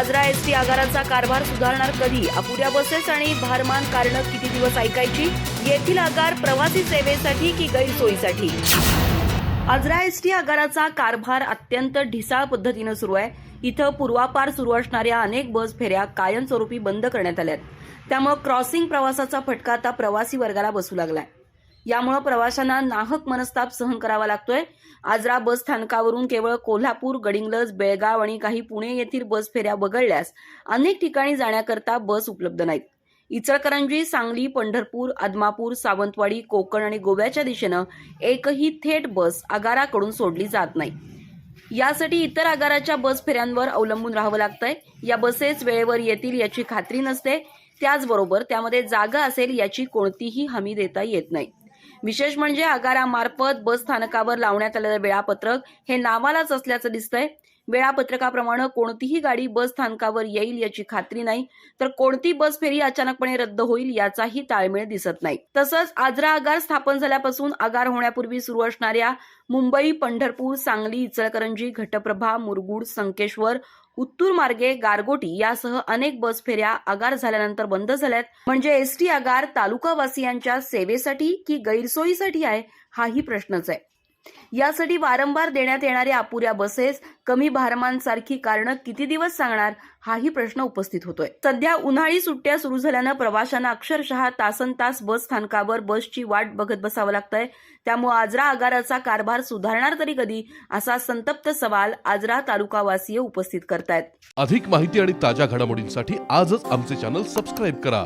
Ajara S T आगाराचा कारभार सुधारणार कधी? अपुऱ्या बसेस आणि भारमान कारणं किती दिवस ऐकायची? येथील आगार प्रवासी सेवेसाठी की गैरसोयीसाठी? आजरा एस टी आगाराचा कारभार अत्यंत ढिसाळ पद्धतीनं सुरू आहे. इथं पूर्वापार सुरू असणाऱ्या अनेक बस फेऱ्या कायमस्वरूपी बंद करण्यात आल्यात. त्यामुळे क्रॉसिंग प्रवासाचा फटका आता प्रवासी वर्गाला बसू लागलाय. यामुळे प्रवाशांना नाहक मनस्ताप सहन करावा लागतोय. आजरा बस स्थानकावरून केवळ कोल्हापूर गडिंग्लज बेळगाव आणि काही पुणे येथील बस फेऱ्या वगळल्यास अनेक ठिकाणी जाण्याकरता बस उपलब्ध नाहीत. इचलकरंजी सांगली पंढरपूर आदमापूर सावंतवाडी कोकण आणि गोव्याच्या दिशेनं एकही थेट बस आगाराकडून सोडली जात नाही. यासाठी इतर आगाराच्या बस फेऱ्यांवर अवलंबून राहावं लागतंय. या बसेस वेळेवर येतील याची खात्री नसते. त्याचबरोबर त्यामध्ये जागा असेल याची कोणतीही हमी देता येत नाही. विशेष म्हणजे आगारामार्फत बस स्थानकावर लावण्यात आलेलं वेळापत्रक हे नावालाच असल्याचं दिसतंय. वेळापत्रकाप्रमाणे कोणतीही गाडी बस स्थानकावर येईल याची खात्री नाही. तर कोणती बस फेरी अचानकपणे रद्द होईल याचाही ताळमेळ दिसत नाही. तसंच आजरा आगार स्थापन झाल्यापासून आगार होण्यापूर्वी सुरू असणाऱ्या मुंबई पंढरपूर सांगली इचलकरंजी घटप्रभा मुरगुड संकेश्वर उत्तूर मार्गे गारगोटी यासह अनेक बस फेऱ्या आगार झाल्यानंतर बंद झाल्यात. म्हणजे एसटी आगार तालुकावासियांच्या सेवेसाठी की गैरसोयीसाठी आहे हाही प्रश्नच आहे. यासाठी वारंवार देण्यात येणाऱ्या अपुऱ्या बसेस कमी भारमानसारखी कारणं किती दिवस सांगणार हाही प्रश्न उपस्थित होतोय. सध्या उन्हाळी सुट्ट्या सुरू झाल्यानं प्रवाशांना अक्षरशः तासन तास बस स्थानकावर बसची वाट बघत बसावं लागतंय. त्यामुळे आजरा आगाराचा कारभार सुधारणार तरी कधी असा संतप्त सवाल आजरा तालुकावासीय उपस्थित करतायत. अधिक माहिती आणि ताज्या घडामोडींसाठी आजच आमचे चॅनल सबस्क्राईब करा.